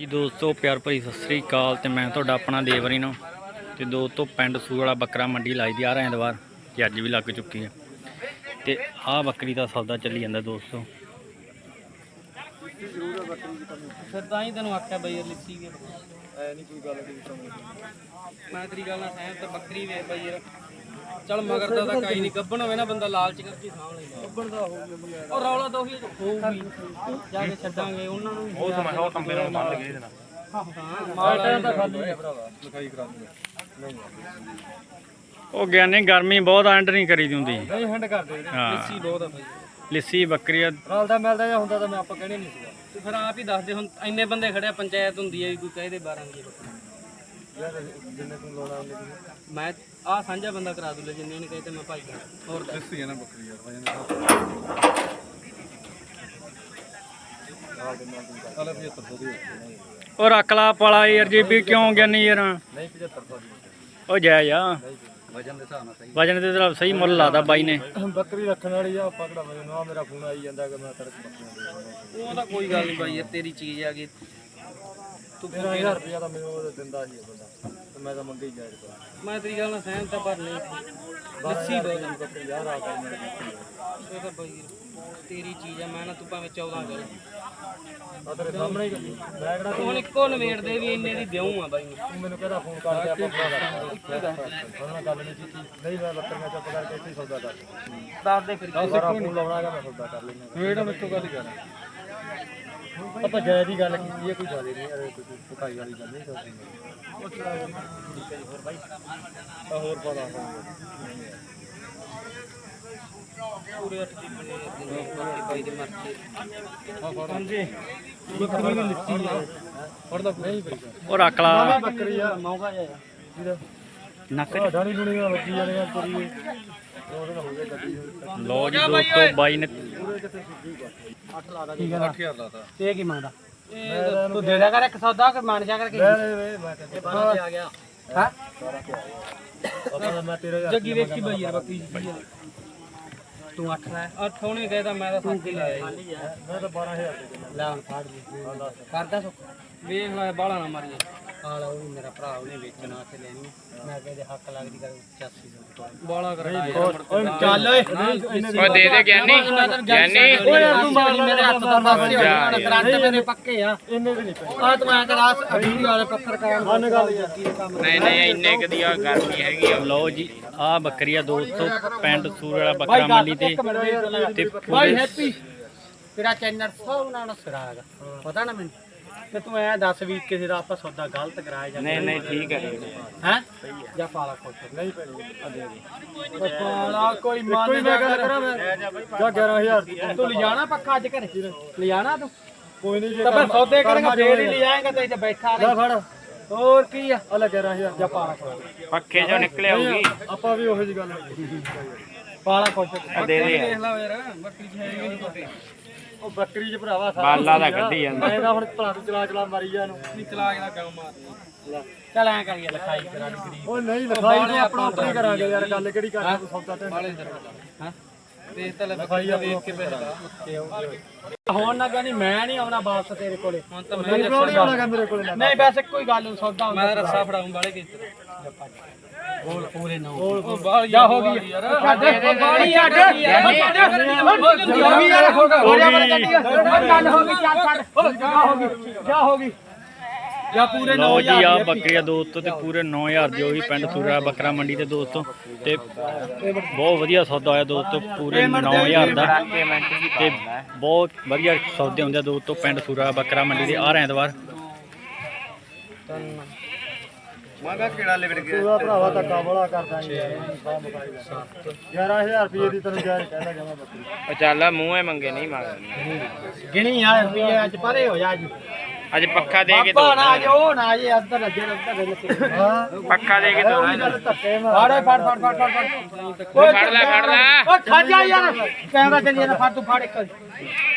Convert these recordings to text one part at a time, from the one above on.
ਜੀ ਦੋਸਤੋ ਪਿਆਰ ਭਰੀ ਸਤਿ ਸ੍ਰੀ ਅਕਾਲ ਤੇ ਮੈਂ ਤੁਹਾਡਾ ਆਪਣਾ ਦੇਵਰੀ ਨੂੰ। ਤੇ ਦੋਸਤੋ ਪਿੰਡ ਸੂਰ ਵਾਲਾ ਬੱਕਰਾ ਮੰਡੀ ਲਾਈ ਦੀ ਆ ਰਹੇ ਐਤਵਾਰ ਤੇ ਅੱਜ ਵੀ ਲੱਗ ਚੁੱਕੀ ਹੈ ਤੇ ਆਹ ਬੱਕਰੀ ਦਾ ਸੌਦਾ ਚੱਲੀ ਜਾਂਦਾ ਦੋਸਤੋ। ਫਿਰ ਤਾਂ ਹੀ ਤੈਨੂੰ ਆਖਿਆ ਬਈ ਯਾਰ ਲਿੱਤੀ ਕੇ ਐ ਨਹੀਂ ਕੋਈ ਗੱਲ ਦੀ ਮੈਂ ਤੇਰੀ ਗੱਲ ਨਾਲ ਸਹਿਮਤ ਬੱਕਰੀ ਵੇ ਬਈ ਯਾਰ। ਚਲ ਮਗਰ ਦਾ ਤਾਂ ਕਾਈ ਨਹੀਂ ਗੱਬਣ ਹੋਵੇ ਨਾ ਬੰਦਾ ਲਾਲਚ ਕਰਕੇ ਸਾਂਭ ਲੈਂਦਾ। ਗੱਬਣ ਦਾ ਹੋਊਗੀ ਉਹ ਰੌਲਾ ਤਾਂ ਉਹੀ ਹੋਊਗੀ। ਜਾ ਕੇ ਛੱਡਾਂਗੇ ਉਹਨਾਂ ਨੂੰ ਉਹ ਤਾਂ ਮੈਂ ਉਹ ਕੰਪੇ ਨਾਲ ਮੰਨ ਲਗੇ ਇਹਦੇ ਨਾਲ। ਹਾਂ ਮਾਲ ਤਾਂ ਖਾਲੀ ਹੈ। ਭਰਾਵਾ ਲਿਖਾਈ ਕਰਾ ਦੂੰਗਾ ਉਹ ਗਿਆਨੀ ਗਰਮੀ ਬਹੁਤ ਐਂਡ ਨਹੀਂ ਕਰੀ ਦੀ ਹੁੰਦੀ। ਨਹੀਂ ਹੰਡ ਕਰਦੇ ਹਾਂ। ਲਿੱਸੀ ਬਹੁਤ ਆ ਲਿੱਸੀ ਬੱਕਰੀ ਰਲਦਾ ਮਿਲਦਾ ਜਾਂ ਹੁੰਦਾ ਤਾਂ ਮੈਂ ਆਪਾਂ ਕਹਿਣੇ ਨਹੀਂ ਸੀਗਾ। ਤੇ ਫਿਰ ਆਪ ਹੀ ਦੱਸ ਦੇ ਹੁਣ ਇੰਨੇ ਬੰਦੇ ਖੜਿਆ ਪੰਚਾਇਤ ਹੁੰਦੀ ਹੈ ਕੋਈ ਕਹੇ ਦੇ 12 ਵਜੇ। ਜਿੰਨੇ ਤੂੰ ਲਾਉਣਾ ਉਹਨੇ ਮੈਂ ਆ ਸਾਂਝਾ ਬੰਦਾ ਕਰਾ ਦੂਲੇ ਜਿੰਨੇ ਨੇ ਕਹੇ ਤੇ ਮੈਂ ਭਾਈ ਕਰਾਂ। ਹੋਰ ਦੱਸ ਹੈ ਨਾ ਬੱਕਰੀ ਯਾਰ 7500 ਦੀ ਉਹ ਰੱਖ ਲਾ ਪਾਲਾ ਯਾਰ ਜੀਬੀ ਕਿਉਂ ਗਿਆਨੀ ਯਾਰ? ਨਹੀਂ 7500 ਦੀ ਉਹ ਜਾਇਜ਼ ਆ। ਵਜਨ ਦੇ ਹਿਸਾਬ ਨਾਲ ਸਹੀ। ਵਜਨ ਮੁੱਲ ਲਾਦਾ ਬਾਈ ਨੇ। ਬੱਕਰੀ ਰੱਖਣ ਵਾਲੀ ਆ ਪਕੜਾ ਵਜਨ ਆ? ਮੇਰਾ ਫੋਨ ਆਈ ਜਾਂਦਾ ਕਿ ਮੈਂ ਤੜਕ ਉਹ ਤਾਂ ਕੋਈ ਗੱਲ ਨਹੀਂ ਬਾਈ ਯਾਰ ਤੇਰੀ ਚੀਜ਼ ਆ ਗਈ। ਤੂੰ 13000 ਰੁਪਇਆ ਤਾਂ ਮੈਨੂੰ ਉਹ ਦਿੰਦਾ ਸੀ ਇਹ ਬੰਦਾ। ਤੇ ਮੈਂ ਤਾਂ ਮੰਗੀ ਹੀ ਜਾਇਜ਼ ਕਰ। ਮੈਂ ਤੇਰੀ ਗੱਲ ਨਾਲ ਸਹਿਮਤ ਆ ਪਰ ਨਹੀਂ। ਲੱਸੀ ਬਹੁਤ ਆ। ਬੱਕਰੀ ਯਾਰ ਆ ਕੇ ਮੇਰੇ ਬੱਕਰੀ ਇਹ ਤਾਂ ਬਾਈ ਤੇਰੀ ਚੀਜ਼ ਆ ਮੈਂ ਨਾ ਤੂੰ ਭਾਵੇਂ 14 ਕਰ। ਆ ਤੇਰੇ ਸਾਹਮਣੇ ਹੀ ਮੈਂ ਕਿਹੜਾ ਹੁਣ ਇੱਕੋ ਨਵੇੜ ਦੇ ਵੀ ਇੰਨੇ ਦੀ ਦਿਉਂ ਆ ਬਾਈ ਨੂੰ ਤੂੰ ਮੈਨੂੰ ਕਹਿੰਦਾ ਫੋਨ ਕਰ ਦੇ ਆਪਾਂ ਭਰਾ ਉਹਨਾਂ ਨਾਲ ਗੱਲ ਨਹੀਂ ਕੀਤੀ। ਨਹੀਂ ਮੈਂ ਬੱਕਰੀਆਂ ਚੁੱਪ ਕਰਕੇ ਇੱਥੇ ਹੀ ਸੌਦਾ ਕਰ ਦੱਸ ਦੇ ਫਿਰ ਦੁਬਾਰਾ ਫੋਨ ਲਾਉਣਾਗਾ ਮੈਂ ਸੌਦਾ ਕਰ ਲੈਣਾ ਵੇਟ ਮੈਂ ਗੱਲ ਹੀ ਕਰ। ਆਪਾਂ ਜਾਇਜ਼ ਦੀ ਗੱਲ ਕੀਤੀ ਹੈ ਕੋਈ ਜ਼ਿਆਦਾ ਨਹੀਂ ਯਾਰ ਕੋਈ ਪੁਕਾਈ ਵਾਲੀ ਗੱਲ ਨਹੀਂ ਕਰਦੀ। ਹੋਰ ਬਾਈ? ਹੋਰ ਪਤਾ ਪੂਰੇ 8 ਦੀ ਬਣੇ ਦਿਨ ਬਾਕੀ ਬਾਈ ਦੇ ਮਰਜ਼ੀ ਹਾਂਜੀ। ਬੱਕਰੀ ਨੂੰ ਲਿੱਤੀ ਹੈ। ਫੜਦਾ ਨਹੀਂ ਬਈ। ਉਹ ਰੱਖ ਲਾ। ਬੱਕਰੀ ਆ ਮੌਕਾ ਜਾਇਆ ਨੱਕ ਆ ਢਾਣੀ ਡੂਣੀ ਨਾਲ ਵੱਜੀ ਜਾਣੀਆਂ ਤੁਰੀ ਉਹਦੇ ਨਾਲ ਹੋ ਗਿਆ ਗੱਡੀ ਲੋ ਜੀ ਦੋਸਤੋ ਬਾਈ ਨੇ ਠੀਕ ਹੈ 8000 ਲਾਤਾ ਤੇ। ਕੀ ਮੰਗਦਾ? ਤੂੰ ਦੇ ਦਿਆ ਕਰ ਇੱਕ ਸੌਦਾ ਕਿ ਮੰਨ ਜਾ ਕਰਕੇ? ਲੈ ਲੈ ਵੇ ਮੈਂ ਕਹਿੰਦਾ 12 ਤੇ ਆ ਗਿਆ। ਹਾਂ? ਆਪਾਂ ਮੈਂ 13000 ਜੱਗੀ ਵੇਖੀ ਬਈ ਯਾਰ ਬੱਕਰੀ ਜੀ। ਤੂੰ 8 ਲੈ। 8 ਉਹਨੇ ਕਹਿ ਤਾਂ ਮੈਂ ਤਾਂ 7 ਹੀ ਲਾਇਆ। ਮੈਂ ਤਾਂ 12000 ਦੇ ਦੇਣਾ। ਲੈ ਹੁਣ ਫਾੜ ਲਈ। ਕਰਦਾ ਸੁੱਕ ਵੇਖ ਲੈ ਬਾਲਾ ਨਾ ਮਾਰੀ ਆਲਾ ਉਹ ਵੀ ਮੇਰਾ ਭਰਾ ਉਹਨੇ ਵੇਚਣਾ ਤੇ ਲੈਣੀ ਆ। ਮੈਂ ਕਹਿੰਦੇ ਹੱਕ ਲੱਗਦੀ ਕਰ 8500 ਬਾਲਾ ਕਰਾ ਚੱਲ ਓਏ ਉਹ ਦੇ ਦੇ ਗਿਆਨੀ ਗਿਆਨੀ ਓਏ ਤੂੰ ਮਾਰੀ ਮੇਰੇ ਹੱਥ ਦਾ ਦੱਸ ਯਾਰ ਕਰੰਟ ਮੇਰੇ ਪੱਕੇ ਆ ਇੰਨੇ ਵੀ ਨਹੀਂ ਪਏ ਆ ਤੂੰ ਐ ਕਰਾ ਵੀਡੀਓ ਵਾਲੇ ਪੱਥਰ ਕਾਣ ਅੰਨ ਗੱਲ ਯਾਰ ਨਹੀਂ ਨਹੀਂ ਇੰਨੇ ਕਦੀ ਆ ਨਹੀਂ ਹੈਗੀ ਆ। ਲਓ ਜੀ ਆਹ ਬੱਕਰੀ ਆ ਦੋਸਤੋ ਪਿੰਡ ਸੂਰ ਵਾਲਾ ਬੱਕਰਾ ਮੰਡੀ ਤੇ ਤੇ ਹੈਪੀ ਤੇਰਾ ਚੈਨਲ ਸਭ ਨਾਲ ਸਿਰਾ ਹੈਗਾ ਪਤਾ ਨਾ ਮੈਨੂੰ ਤੇ ਤੂੰ ਐ ਦੱਸ ਵੀ ਕਿਸੇ ਦਾ ਆਪਾਂ ਸੌਦਾ ਗਲਤ ਕਰਾਇਆ ਜਾਂ ਨਹੀਂ ਨਹੀਂ ਠੀਕ ਹੈ ਹੈ? ਜਾਂ ਪਾਲਾ ਖੋਟ ਨਹੀਂ ਪੈਣੀ ਪਾਲਾ ਕੋਈ ਕੋਈ ਮੰਨ ਮੈਂ ਗੱਲ ਕਰਾਂ। ਮੈਂ। ਜਾਂ 11000 ਤੂੰ ਲਿਜਾਣਾ ਪੱਕਾ ਅੱਜ ਘਰੇ? ਲਿਜਾਣਾ ਤੂੰ? ਕੋਈ ਨਹੀਂ ਜੇ ਤਾਂ ਫਿਰ ਸੌਦੇ ਕਰਾਂਗਾ ਫੇਰ ਹੀ ਲਿਜਾਏਗਾ ਤੇ ਇੱਥੇ ਬੈਠਾ ਲੈ ਰਹੇ। ਫੜ। ਹੋਰ ਕੀ ਆ? ਲੈ 11000 ਜਾਂ ਪਾਲਾ ਖੋਟ ਪੱਖੇ ਚੋਂ ਨਿਕਲੇ ਹੋਊਗੀ। ਆਪਾਂ ਵੀ ਉਹੋ ਜੀ ਗੱਲ ਪਾਲਾ ਖੋਟ ਦੇ ਦੇ ਯਾਰ। ਦੇਖ ਲੈ ਯਾਰ ਬੱਕਰੀ ਚ ਹੈ ਨਹੀਂ ਕੋਟੇ ਉਹ ਬੱਕਰੀ ਚ ਭਰਾਵਾ ਬਾਲਾ ਦਾ ਕੱਢੀ ਜਾਂਦਾ। ਮੈਂ ਤਾਂ ਹੁਣ ਭਰਾ ਨੂੰ ਚਲਾ ਚਲਾ ਮਾਰੀ ਜਾ ਨੂੰ ਨਹੀਂ ਚਲਾ ਕੇ ਦਾ ਮਾਰਨੀ ਚੱਲ ਐ ਕਰੀਏ ਲਿਖਾਈ ਕਰਾ ਦੀ ਗਰੀਬ। ਉਹ ਨਹੀਂ ਲਿਖਾਈ ਤਾਂ ਆਪਣਾ ਆਪਣੀ ਕਰਾਂਗੇ ਯਾਰ ਗੱਲ ਕਿਹੜੀ ਕਰਨੀ ਤੂੰ ਸੌਦਾ ਤੇ? ਹਾਂ? ਦੇਖ ਤਾਂ ਲੈ ਬੱਕਰੀ ਵੇਖ ਕੇ ਪੈਸਾ ਹੁਣ ਨਾ ਕਹਿੰਦੀ ਮੈਂ ਨਹੀਂ ਆਉਣਾ ਵਾਪਸ ਤੇਰੇ ਕੋਲੇ। ਹੁਣ ਤਾਂ ਮੈਂ ਨਹੀਂ ਆਉਣਾਗਾ ਮੇਰੇ ਕੋਲ ਨਹੀਂ ਬਸ ਇੱਕੋ ਹੀ ਗੱਲ ਨੂੰ ਸੌਦਾ ਮੈਂ ਰੱਸਾ ਫੜਾਉਂ ਵਾਲੇ ਕਿਸ ਬੋਲ ਪੂਰੇ ਨਾ। ਬੋਲ ਜਾ ਹੋ ਗਈ। ਯਾਰ। ਬਾਲੀ ਅੱਡ ਹੋ ਗਈ ਯਾਰ ਹੋ ਗਿਆ ਹੋ ਗਿਆ ਗੱਲ ਹੋ ਗਈ ਚੱਲ ਛੱਡ। ਜਾ ਹੋ ਗਈ। ਜਾ ਹੋ ਗਈ। ਜਾਂ ਪੂਰੇ ਲਓ ਜੀ ਆ। ਬੱਕਰੀ ਆ ਦੋਸਤੋ ਤੇ ਪੂਰੇ 9000 ਦੀ ਹੋਈ ਪਿੰਡ ਸੂਰ ਬੱਕਰਾ ਮੰਡੀ ਤੇ ਦੋਸਤੋ। ਤੇ ਬਹੁਤ ਵਧੀਆ ਸੌਦਾ ਹੋਇਆ ਦੋਸਤੋ ਪੂਰੇ 9000 ਦਾ ਤੇ ਬਹੁਤ ਵਧੀਆ ਸੌਦੇ ਹੁੰਦੇ ਆ ਦੋਸਤੋ ਪਿੰਡ ਸੂਰ ਬੱਕਰਾ ਮੰਡੀ ਦੇ ਆ ਰਹੇ ਐਤਵਾਰ ਤੂੰ ਭਰਾਵਾ ਧੱਕਾ ਬੜਾ ਕਰਦਾ ਯਾਰ 11000 ਰੁਪਏ ਦੀ ਤੈਨੂੰ ਜਾਇਜ਼ ਕਹਿੰਦਾ ਜਮਾ ਬੱਕਰੀ। ਉਹ ਚੱਲ ਆ, ਮੂੰਹੇ ਮੰਗੇ ਨਹੀਂ ਮੰਗਦੇ। ਗਿਣੀ ਆ ਰੁਪਏ ਅੱਜ ਪਰੇ ਹੋ ਜਾ ਅੱਜ। ਅੱਜ ਪੱਖਾ ਦੇ ਕੇ ਦੋ ਨਾ ਜੋ ਨਾ ਜੇ ਅੰਦਰ ਅੱਗੇ ਅੰਦਰ ਹਾਂ। ਪੱਖਾ ਦੇ ਕੇ ਦੋ ਮਾਰ ਫੜ ਫੜ ਫੜ ਫੜ ਫੜ ਫੜ। ਲੈ ਫੜ ਲੈ। ਓ ਖੜ ਜਾ ਯਾਰ। ਕੈਮਰਾ ਚੱਲੀ ਜਾਂਦਾ ਫੜ ਤੂੰ ਫੜ ਇੱਕ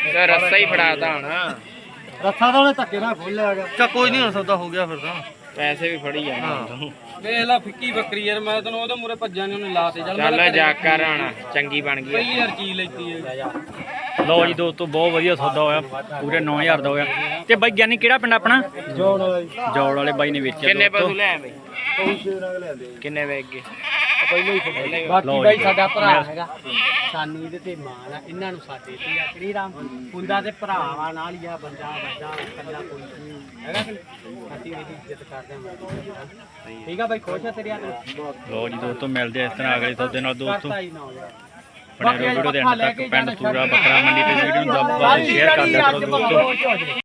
ਤੇ ਰੱਸਾ ਹੀ ਫੜਾਤਾ ਹੁਣ। ਰੱਥਾ ਤਾਂ ਉਹਨੇ ਧੱਕੇ ਨਾਲ ਖੋਲਿਆ ਗਿਆ ਚਾ ਕੋਈ ਨਹੀਂ ਹੁਣ ਸੌਦਾ ਹੋ ਗਿਆ ਫਿਰ ਤਾਂ। ਪੈਸੇ ਵੀ ਫੜੀ ਜਾਣਾ ਵੇਖ ਲੈ ਫਿੱਕੀ ਬੱਕਰੀ ਯਾਰ ਮੈਂ ਤੈਨੂੰ ਉਹਦੇ ਮੂਰੇ ਭੱਜਾਂ ਨਹੀਂ ਉਹਨੇ ਲਾਤੇ ਚੱਲ ਚੱਲ ਜਾ ਕਰ ਹੁਣ ਚੰਗੀ ਬਣ ਗਈ ਪਹਿਲੀ ਯਾਰ ਚੀਜ਼ ਲੈਤੀ ਹੈ ਲਓ ਜੀ ਦੋਸਤੋ ਬਹੁਤ ਵਧੀਆ ਸੌਦਾ ਹੋਇਆ ਪੂਰੇ 9000 ਦਾ ਹੋਇਆ। ਤੇ ਬਾਈ ਗਿਆਨੀ ਕਿਹੜਾ ਪਿੰਡ ਆਪਣਾ? ਜੋੜ ਵਾਲਾ ਜੀ। ਜੌੜ ਵਾਲੇ ਬਾਈ ਨੇ ਵੇਚਿਆ ਕਿੰਨੇ ਪਸ਼ੂ ਲੈ ਬਈ? ਕੋਈ ਲੈਂਦੇ ਜੀ। ਕਿੰਨੇ ਵੇਚ ਗਏ? ਪਹਿਲਾਂ ਹੀ ਬਾਕੀ ਬਾਈ। ਸਾਡਾ ਭਰਾ ਹੈਗਾ। ਸਾਨੂੰ ਇਹਦੇ ਤੇ ਮਾਣ ਆ। ਇਹਨਾਂ ਨੂੰ ਸਾਡੇ ਤੇ ਆ। ਸ਼੍ਰੀ ਰਾਮ ਹੁੰਦਾ ਤੇ ਭਰਾਵਾਂ ਨਾਲ ਹੀ ਆ। ਬੰਦਾ ਵੱਡਾ ਇਕੱਲਾ ਕੋਈ ਨਹੀਂ। ਹੈਗਾ ਕਿ ਨਹੀਂ? ਅਸੀਂ ਇਹਦੀ ਇੱਜ਼ਤ ਕਰਦੇ ਹਾਂ। ਠੀਕ ਆ ਬਾਈ ਖੁਸ਼ ਆ ਤੇਰੀ ਆ ਤੂੰ ਲਓ ਜੀ ਦੋਸਤੋ ਮਿਲਦੇ ਆ ਇਸ ਤਰ੍ਹਾਂ ਅਗਲੇ ਸੌਦੇ ਨਾਲ ਦੋਸਤੋ। ਕਰਤਾ ਹੀ ਨਾ ਹੋਇਆ ਬਣੇ ਰਹੋ ਵੀਡੀਓ ਦੇ ਅੰਤ ਤੱਕ। ਪਿੰਡ ਸੂਰਾ ਬੱਕਰਾ ਮੰਡੀ ਤੇ ਵੀਡੀਓ ਨੂੰ ਦੱਬ ਸ਼ੇਅਰ ਕਰ ਦਿਆ ਕਰੋ ਦੋਸਤੋ।